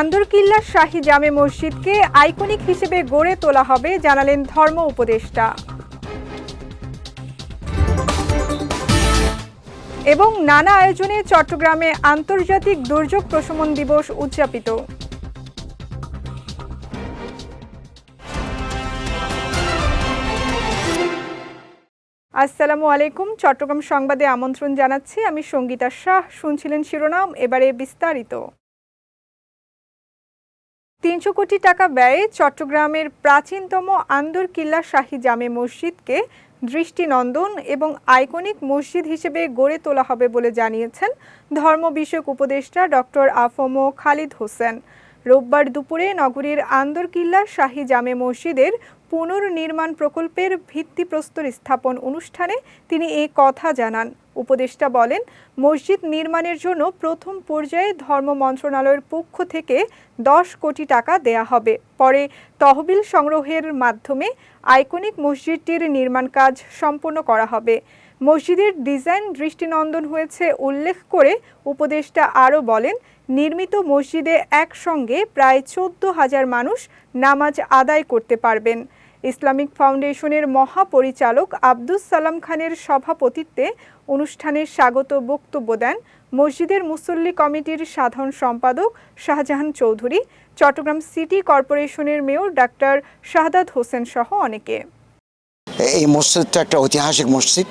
আন্দরকিল্লা শাহী জামে মসজিদকে আইকনিক হিসেবে গড়ে তোলা হবে, জানালেন ধর্ম উপদেষ্টা। এবং নানা আয়োজনে চট্টগ্রামে আন্তর্জাতিক দুর্যোগ প্রশমন দিবস উদযাপিত। আসসালামু আলাইকুম। চট্টগ্রাম সংবাদে আমন্ত্রণ জানাচ্ছি, আমি সঙ্গীতা শাহ, শুনছিলেন শিরোনাম, এবারে বিস্তারিত। তিনশো কোটি টাকা ব্যয়ে চট্টগ্রামের প্রাচীনতম আন্দরকিল্লা শাহী জামে মসজিদকে দৃষ্টিনন্দন এবং আইকনিক মসজিদ হিসেবে গড়ে তোলা হবে বলে জানিয়েছেন ধর্ম বিষয়ক উপদেষ্টা ডক্টর আফমো খালিদ হোসেন। রোববার দুপুরে নগরীর আন্দরকিল্লা শাহী জামে মসজিদের পুনর্নির্মাণ প্রকল্পের ভিত্তিপ্রস্তর স্থাপন অনুষ্ঠানে তিনি এ কথা জানান। উপদেষ্টা বলেন, মসজিদ নির্মাণের জন্য প্রথম পর্যায়ে ধর্ম মন্ত্রণালয়ের পক্ষ থেকে দশ কোটি টাকা দেয়া হবে। পরে তহবিল সংগ্রহের মাধ্যমে আইকনিক মসজিদটির নির্মাণ কাজ সম্পন্ন করা হবে। মসজিদের ডিজাইন দৃষ্টিনন্দন হয়েছে উল্লেখ করে উপদেষ্টা আরও বলেন, নির্মিত মসজিদে একসঙ্গে প্রায় চোদ্দ হাজার মানুষ নামাজ আদায় করতে পারবেন। ইসলামিক ফাউন্ডেশনের মহাপরিচালক আব্দুস সালাম খানের সভাপতিত্বে অনুষ্ঠানে স্বাগত বক্তব্য দেন মসজিদের মুসল্লি কমিটির সাধারণ সম্পাদক শাহজাহান চৌধুরী, চট্টগ্রাম সিটি কর্পোরেশনের মেয়র ডাক্তার শাহাদাত হোসেন সহ অনেকে। এই মসজিদটা একটা ঐতিহাসিক মসজিদ,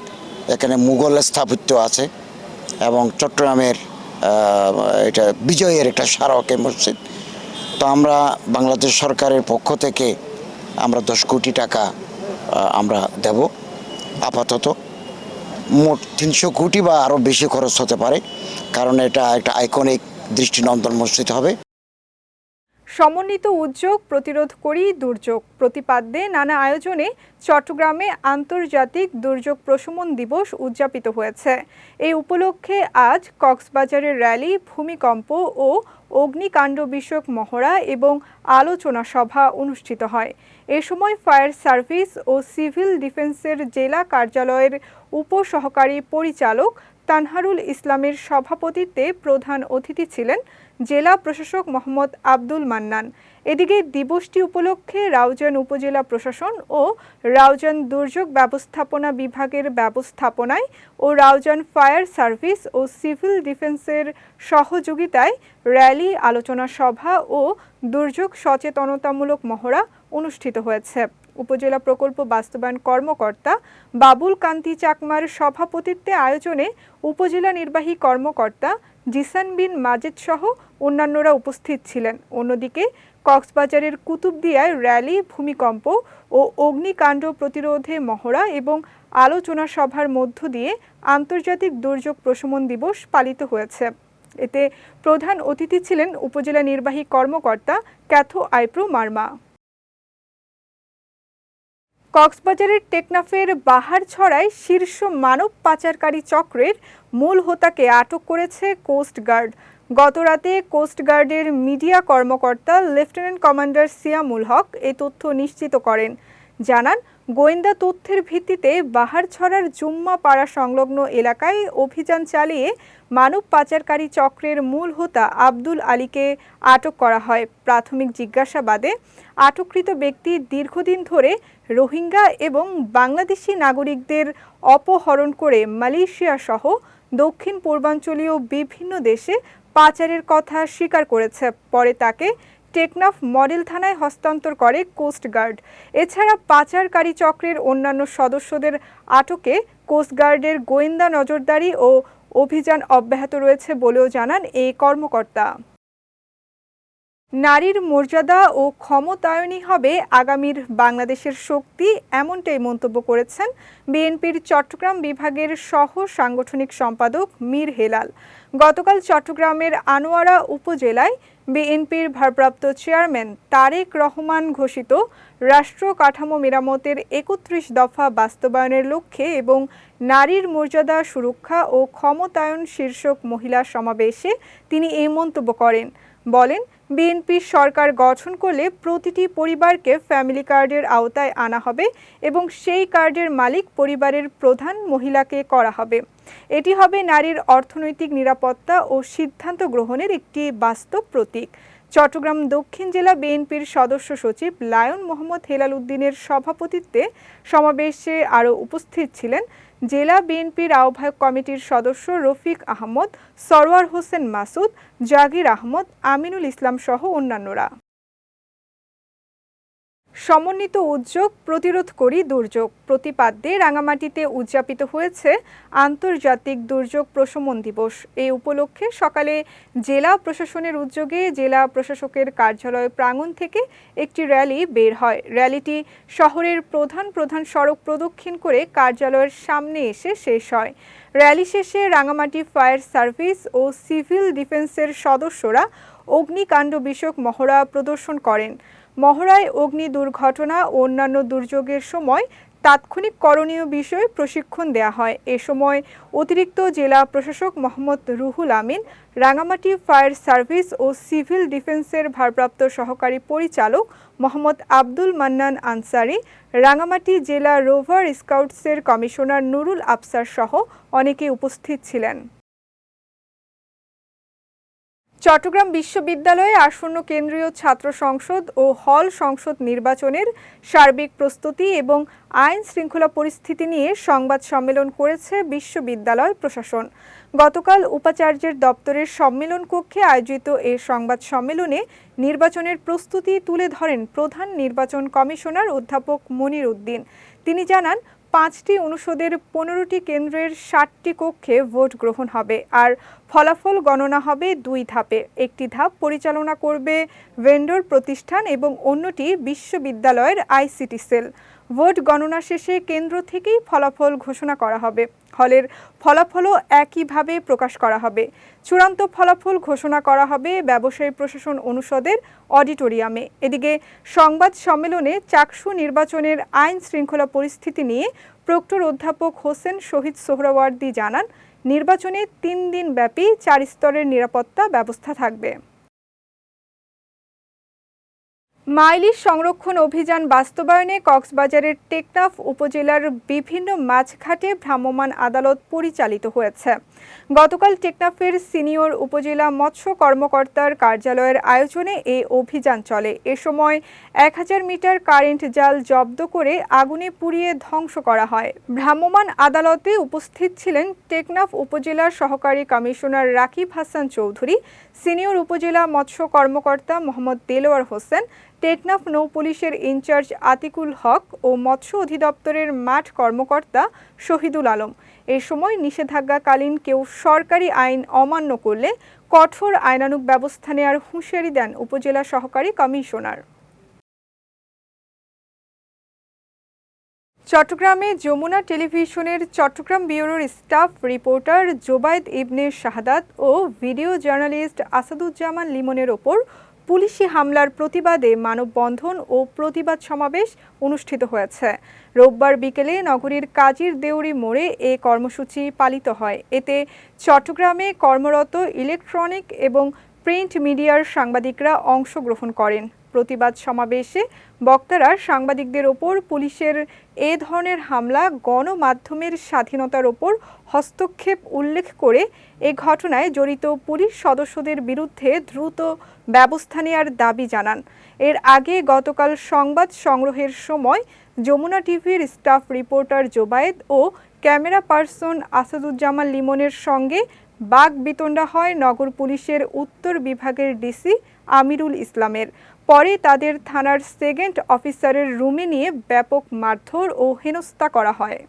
এখানে মুঘল স্থাপত্য আছে এবং চট্টগ্রামের এটা বিজয়ের একটা স্মারকের মসজিদ। তো আমরা বাংলাদেশ সরকারের পক্ষ থেকে আমরা দশ কোটি টাকা আমরা দেব আপাতত। মোট তিনশো কোটি বা আরও বেশি খরচ হতে পারে, কারণ এটা একটা আইকনিক দৃষ্টিনন্দন মসজিদ হবে। সমন্বিত উদ্যোগ প্রতিরোধ করি দুর্যোগ প্রতিপাদ্যে নানা আয়োজনে চট্টগ্রামে আন্তর্জাতিক দুর্যোগ প্রশমন দিবস উদযাপিত হয়েছে। এই উপলক্ষে আজ কক্সবাজারের র্যালি, ভূমিকম্প ও অগ্নিকাণ্ড বিষয়ক মহড়া এবং আলোচনা সভা অনুষ্ঠিত হয়। এ সময় ফায়ার সার্ভিস ও সিভিল ডিফেন্সের জেলা কার্যালয়ের উপসহকারী পরিচালক তানহারুল ইসলামের সভাপতিত্বে প্রধান অতিথি ছিলেন জেলা প্রশাসক মোহাম্মদ আব্দুল মান্নান। এদিকে দিবসটি উপলক্ষে রাউজান উপজেলা প্রশাসন ও রাউজান দুর্যোগ ব্যবস্থাপনা বিভাগের ব্যবস্থাপনায় ও রাউজান ফায়ার সার্ভিস ও সিভিল ডিফেন্সের সহযোগিতায় র্যালি, আলোচনা সভা ও দুর্যোগ সচেতনতামূলক মহড়া অনুষ্ঠিত হয়েছে। উপজেলা প্রকল্প বাস্তবায়ন কর্মকর্তা বাবুল কান্তি চাকমার সভাপতিত্বে আয়োজনে উপজেলা নির্বাহী কর্মকর্তা জিসান বিন মাজেদ সহ অন্যান্যরা উপস্থিত ছিলেন। অন্যদিকে কক্সবাজারের কুতুবদিয়ায় র্যালি, ভূমিকম্প ও অগ্নিকাণ্ড প্রতিরোধে মহড়া এবং আলোচনা সভার মধ্য দিয়ে আন্তর্জাতিক দুর্যোগ প্রশমন দিবস পালিত হয়েছে। এতে প্রধান অতিথি ছিলেন উপজেলা নির্বাহী কর্মকর্তা ক্যাথো আইপ্রো মার্মা। কক্সবাজারের টেকনাফের বাহার ছড়ায় শীর্ষ মানব পাচারকারী চক্রের মূল হোতাকে আটক করেছে কোস্টগার্ড গতরাতে কোস্টগার্ডের মিডিয়া কর্মকর্তা লেফটেন্যান্ট কমান্ডার সিয়ামুল হক এ তথ্য নিশ্চিত করেন। জানান গোয়েন্দা তথ্যের ভিত্তিতে বাহারছড়ার জুম্মা পাড়া সংলগ্ন এলাকায় অভিযান চালিয়ে মানব পাচারকারী চক্রের মূল হোতা আব্দুল আলীকে আটক করা হয়। প্রাথমিক জিজ্ঞাসাবাদে আটককৃত ব্যক্তি দীর্ঘদিন ধরে রোহিঙ্গা এবং বাংলাদেশি নাগরিকদের অপহরণ করে মালয়েশিয়া সহ দক্ষিণ পূর্বাঞ্চলীয় বিভিন্ন দেশে পাচারের কথা স্বীকার করেছে। পরে তাকে টেকনাফ মডেল থানায় হস্তান্তর করে কোস্টগার্ড এছাড়া পাচারকারী চক্রের অন্যান্য সদস্যদের আটকে কোস্টগার্ডের গোয়েন্দা নজরদারি ও অভিযান অব্যাহত রয়েছে বলেও জানান এই কর্মকর্তা। নারীর মর্যাদা ও ক্ষমতায়নই হবে আগামীর বাংলাদেশের শক্তি, এমনটাই মন্তব্য করেছেন বিএনপির চট্টগ্রাম বিভাগের সহ সাংগঠনিক সম্পাদক মীর হেলাল। গতকাল চট্টগ্রামের আনোয়ারা উপজেলায় বিএনপির ভারপ্রাপ্ত চেয়ারম্যান তারেক রহমান ঘোষিত রাষ্ট্র কাঠামো মেরামতের একত্রিশ দফা বাস্তবায়নের লক্ষ্যে এবং নারীর মর্যাদা সুরক্ষা ও ক্ষমতায়ন শীর্ষক মহিলা সমাবেশে তিনি এই মন্তব্য করেন। বলেন, বিএনপি সরকার গঠন করলে প্রতিটি পরিবারকে ফ্যামিলি কার্ডের আওতায় আনা হবে এবং সেই কার্ডের মালিক পরিবারের প্রধান মহিলাকে করা হবে। এটি হবে নারীর অর্থনৈতিক নিরাপত্তা ও সিদ্ধান্ত গ্রহণের একটি বাস্তব প্রতীক। চট্টগ্রাম দক্ষিণ জেলা বিএনপির সদস্য সচিব লায়ন মোহাম্মদ হেলাল উদ্দিনের সভাপতিত্বে সমাবেশে আরও উপস্থিত ছিলেন জেলা বিএনপির আহ্বায়ক কমিটির সদস্য রফিক আহমদ, সরওয়ার হোসেন মাসুদ, জাগির আহমদ, আমিনুল ইসলাম সহ অন্যান্যরা। সমন্বিত উদ্যোগ প্রতিরোধ করি দুর্যোগ। প্রতিপাদ্যে রাঙামাটিতে উদযাপিত হয়েছে আন্তর্জাতিক দুর্যোগ প্রশমন দিবস। এই উপলক্ষে সকালে জেলা প্রশাসনের উদ্যোগে জেলা প্রশাসকের কার্যালয় প্রাঙ্গণ থেকে একটি র্যালি বের হয়। র্যালিটি শহরের প্রধান প্রধান সড়ক প্রদক্ষিণ করে কার্যালয়ের সামনে এসে শেষ হয়। র্যালি শেষে রাঙামাটি ফায়ার সার্ভিস ও সিভিল ডিফেন্সের সদস্যরা অগ্নিকাণ্ড বিষয়ক মহড়া প্রদর্শন করেন। মহড়ায় অগ্নি দুর্ঘটনা ও অন্যান্য দুর্যোগের সময় তাৎক্ষণিক করণীয় বিষয়ে প্রশিক্ষণ দেওয়া হয়। এ সময় অতিরিক্ত জেলা প্রশাসক মোহাম্মদ রুহুল আমিন, রাঙামাটি ফায়ার সার্ভিস ও সিভিল ডিফেন্সের ভারপ্রাপ্ত সহকারী পরিচালক মোহাম্মদ আব্দুল মান্নান আনসারি, রাঙামাটি জেলা রোভার স্কাউটসের কমিশনার নুরুল আফসার সহ অনেকে উপস্থিত ছিলেন। চট্টগ্রাম বিশ্ববিদ্যালয়ে আসন্ন কেন্দ্রীয় ছাত্র সংসদ ও হল সংসদ নির্বাচনের সার্বিক প্রস্তুতি এবং আইন শৃঙ্খলা পরিস্থিতি নিয়ে সংবাদ সম্মেলন করেছে বিশ্ববিদ্যালয় প্রশাসন। গতকাল উপাচার্যের দপ্তরের সম্মেলন কক্ষে আয়োজিত এ সংবাদ সম্মেলনে নির্বাচনের প্রস্তুতি তুলে ধরেন প্রধান নির্বাচন কমিশনার অধ্যাপক মনির উদ্দিন। তিনি জানান পাঁচটি অনুষদের পনেরোটি কেন্দ্রের ষাটটি কক্ষে ভোট গ্রহণ হবে আর ফলাফল গণনা হবে দুই ধাপে। একটি ধাপ পরিচালনা করবে ভেন্ডর প্রতিষ্ঠান এবং অন্যটি বিশ্ববিদ্যালয়ের আইসিটি সেল। ভোট গণনা শেষে কেন্দ্র থেকেই ফলাফল ঘোষণা করা হবে। হলের ফলাফলও একইভাবে প্রকাশ করা হবে। চূড়ান্ত ফলাফল ঘোষণা করা হবে ব্যবসায়ী প্রশাসন অনুষদের অডিটোরিয়ামে। এদিকে সংবাদ সম্মেলনে চাকসু নির্বাচনের আইন শৃঙ্খলা পরিস্থিতি নিয়ে প্রক্টর অধ্যাপক হোসেন শহীদ সোহরাওয়ার্দী জানান, নির্বাচনে তিন দিন ব্যাপী চার স্তরের নিরাপত্তা ব্যবস্থা থাকবে। মাইলিশ সংরক্ষণ অভিযান বাস্তবায়নে কক্সবাজারের টেকনাফ উপজেলার বিভিন্ন মাছঘাটে ভ্রাম্যমাণ আদালত পরিচালিত হয়েছে। গতকাল টেকনাফের সিনিয়র উপজেলা মৎস্য কর্মকর্তার কার্যালয়ের আয়োজনে এই অভিযান চলে। এ সময় এক হাজার মিটার কারেন্ট জাল জব্দ করে আগুনে পুড়িয়ে ধ্বংস করা হয়। ভ্রাম্যমাণ আদালতে উপস্থিত ছিলেন টেকনাফ উপজেলার সহকারী কমিশনার রাকিব হাসান চৌধুরী, সিনিয়র উপজেলা মৎস্য কর্মকর্তা মোহাম্মদ দেলোয়ার হোসেন টেকনাফ নৌ পুলিশের ইনচার্জ আতিকুল হক ও মৎস্য অধিদপ্তরের মাঠ কর্মকর্তা শহীদুল আলম। এ সময় নিষেধাজ্ঞাকালীন কেউ সরকারি আইন অমান্য করলে কঠোর আইনানুগ ব্যবস্থা নেওয়ার হুঁশিয়ারি দেন উপজেলা সহকারী কমিশনার। চট্টগ্রামে যমুনা টেলিভিশনের চট্টগ্রাম ব্যুরোর স্টাফ রিপোর্টার জোবায়েদ ইবনে শাহাদাত ও ভিডিও জার্নালিস্ট আসাদুজ্জামান লিমনের ওপর পুলিশি হামলার প্রতিবাদে মানববন্ধন ও প্রতিবাদ সমাবেশ অনুষ্ঠিত হয়েছে। রোববার বিকেলে নগরীর কাজীর দেউরি মোড়ে এ কর্মসূচি পালিত হয়। এতে চট্টগ্রামে কর্মরত ইলেকট্রনিক এবং প্রিন্ট মিডিয়ার সাংবাদিকরা অংশগ্রহণ করেন। প্রতিবাদ সমাবেশে বক্তারা সাংবাদিকদের ওপর পুলিশের এ ধরনের হামলা, গণমাধ্যমের স্বাধীনতার ওপর হস্তক্ষেপ উল্লেখ করে এ ঘটনায় জড়িত পুলিশ সদস্যদের বিরুদ্ধে দ্রুত ব্যবস্থা নেওয়ার দাবি জানান। এর আগে গতকাল সংবাদ সংগ্রহের সময় যমুনা টিভির স্টাফ রিপোর্টার জোবায়েদ ও ক্যামেরা পার্সন আসাদুজ্জামান লিমনের সঙ্গে বাঘ বিতণ্ডা হয় নগর পুলিশের উত্তর বিভাগের ডিসি আমিরুল ইসলামের। পরে তাদের থানার সেকেন্ড অফিসারের রুমে নিয়ে ব্যাপক মারধর ও হেনস্থা করা হয়।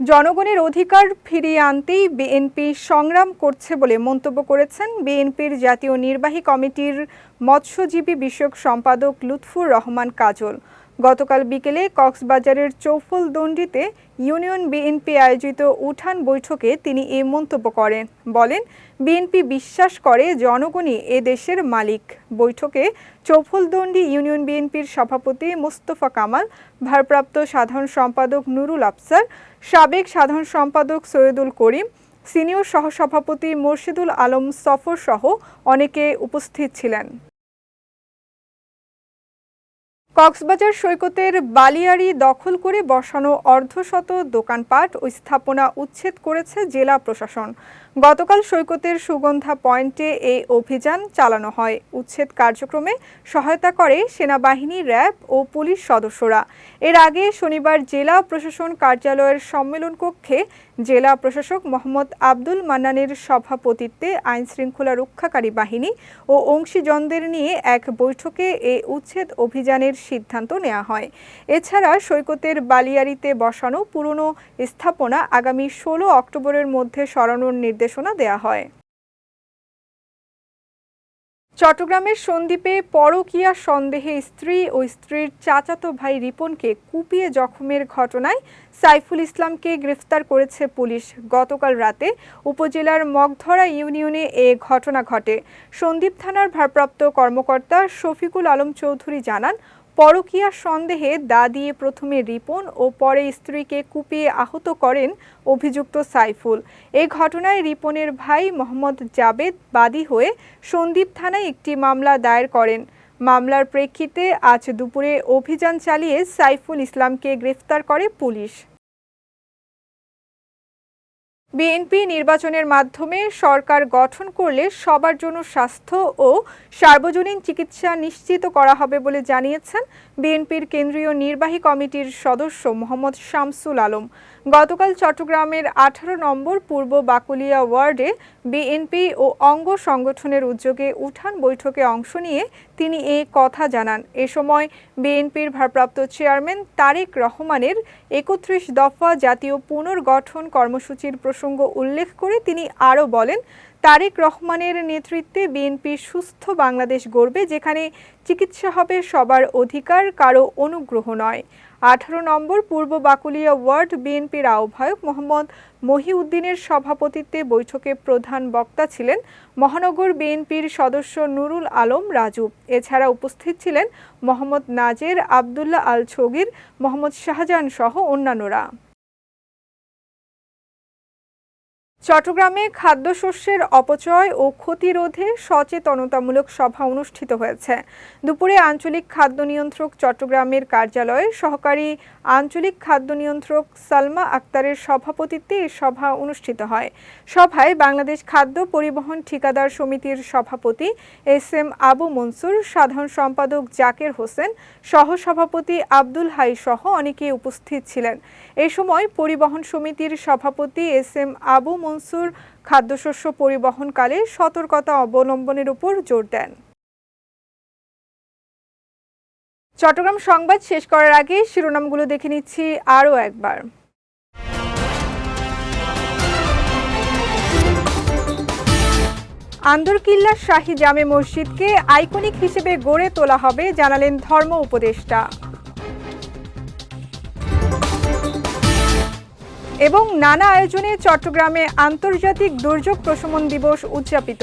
জনগণের অধিকার ফিরিয়ে আনতেই বিএনপি সংগ্রাম করছে বলে মন্তব্য করেছেন বিএনপির জাতীয় নির্বাহী কমিটির মৎস্যজীবী বিষয়ক সম্পাদক লুৎফুর রহমান কাজল। গতকাল বিকেলে কক্সবাজারের চৌফলদণ্ডিতে ইউনিয়ন বিএনপি আয়োজিত উঠান বৈঠকে তিনি এ মন্তব্য করেন। বলেন, বিএনপি বিশ্বাস করে জনগণই এ দেশের মালিক। বৈঠকে চৌফলদণ্ডি ইউনিয়ন বিএনপির সভাপতি মোস্তফা কামাল, ভারপ্রাপ্ত সাধারণ সম্পাদক নুরুল আফসার, সাবেক সাধারণ সম্পাদক সৈয়দুল করিম, সিনিয়র সহসভাপতি মোর্শেদুল আলম সফর সহ অনেকে উপস্থিত ছিলেন। কক্সবাজার সৈকতের বালিয়াড়ি দখল করে বসানো অর্ধশত দোকানপাট ও স্থাপনা উচ্ছেদ করেছে জেলা প্রশাসন। গতকাল সৈকতের সুগন্ধা পয়েন্টে এই অভিযান চালানো হয়। উচ্ছেদ কার্যক্রমে সহায়তা করে সেনাবাহিনী, র্যাব ও পুলিশ সদস্যরা। এর আগে শনিবার জেলা প্রশাসন কার্যালয়ের সম্মেলন কক্ষে জেলা প্রশাসক মোহাম্মদ আব্দুল মান্নানের সভাপতিত্বে আইন শৃঙ্খলা রক্ষাকারী বাহিনী ও অংশীজনদের নিয়ে এক বৈঠকে এ উচ্ছেদ অভিযানের সিদ্ধান্ত নেওয়া হয়। এছাড়া সৈকতের বালিয়ারিতে বসানো পুরনো স্থাপনা আগামী ষোলো অক্টোবরের মধ্যে সরানোর নির্দেশনা দেওয়া হয়। চট্টগ্রামের সন্দ্বীপে পরকীয়া সন্দেহে স্ত্রী ও স্ত্রীর চাচাতো ভাই রিপনকে কুপিয়ে জখমের ঘটনায় সাইফুল ইসলামকে গ্রেফতার করেছে পুলিশ। গতকাল রাতে উপজেলার মগধরা ইউনিয়নে এ ঘটনা ঘটে। সন্দ্বীপ থানার ভারপ্রাপ্ত কর্মকর্তা শফিকুল আলম চৌধুরী জানান পরকীয়া সন্দেহে দা দিয়ে প্রথমে রিপন ও পরে স্ত্রীকে কুপিয়ে আহত করেন অভিযুক্ত সাইফুল। এ ঘটনায় রিপনের ভাই মোহাম্মদ জাবেদ বাদী হয়ে সন্দীপ থানায় একটি মামলা দায়ের করেন। মামলার প্রেক্ষিতে আজ দুপুরে অভিযান চালিয়ে সাইফুল ইসলামকে গ্রেফতার করে পুলিশ। বিএনপি নির্বাচনের মাধ্যমে সরকার গঠন করলে সবার জন্য স্বাস্থ্য ও সার্বজনীন চিকিৎসা নিশ্চিত করা হবে বলে জানিয়েছেন বিএনপির কেন্দ্রীয় নির্বাহী কমিটির সদস্য মোহাম্মদ শামসুল আলম। গতকাল চট্টগ্রামের আঠারো নম্বর পূর্ব বাকুলিয়া ওয়ার্ডে বিএনপি ও অঙ্গ সংগঠনের উদ্যোগে উঠান বৈঠকে অংশ নিয়ে তিনি এ কথা জানান। এ সময় বিএনপির ভারপ্রাপ্ত চেয়ারম্যান তারেক রহমানের একত্রিশ দফা জাতীয় পুনর্গঠন কর্মসূচির প্রসঙ্গ উল্লেখ করে তিনি আরও বলেন তারেক রহমানের নেতৃত্বে বিএনপি সুস্থ বাংলাদেশ গড়বে, যেখানে চিকিৎসা হবে সবার অধিকার, কারও অনুগ্রহ নয়। আঠারো নম্বর পূর্ব বাকুলিয়া ওয়ার্ড বিএনপির আহ্বায়ক মোহাম্মদ মহিউদ্দিনের সভাপতিত্বে বৈঠকে প্রধান বক্তা ছিলেন মহানগর বিএনপির সদস্য নুরুল আলম রাজু। এছাড়া উপস্থিত ছিলেন মোহাম্মদ নাজের আবদুল্লাহ আল ছগির মোহাম্মদ শাহজাহান সহ অন্যান্যরা। চট্টগ্রামে খাদ্যশস্যের অপচয় ও ক্ষতি রোধে সচেতনতামূলক সভা অনুষ্ঠিত হয়েছে। দুপুরে আঞ্চলিক খাদ্য নিয়ন্ত্রক চট্টগ্রামের কার্যালয়ে সহকারী আঞ্চলিক খাদ্য নিয়ন্ত্রক সালমা আক্তারের সভাপতিত্বে এই সভা অনুষ্ঠিত হয়। সভায় বাংলাদেশ খাদ্য পরিবহন ঠিকাদার সমিতির সভাপতি এস এম আবু মনসুর, সাধারণ সম্পাদক জাকের হোসেন, সহসভাপতি আব্দুল হাই সহ অনেকে উপস্থিত ছিলেন। এ সময় পরিবহন সমিতির সভাপতি এস এম আবু মনসুর খাদ্যশস্য পরিবহনকালে সতর্কতা অবলম্বনের উপর জোর দেন। চট্টগ্রাম সংবাদ শেষ করার আগে শিরোনামগুলো দেখে নিচ্ছি আরও একবার। আন্দরকিল্লার শাহী জামে মসজিদকে আইকনিক হিসেবে গড়ে তোলা হবে, জানালেন ধর্ম উপদেষ্টা। এবং নানা আয়োজনে চট্টগ্রামে আন্তর্জাতিক দুর্যোগ প্রশমন দিবস উদযাপিত।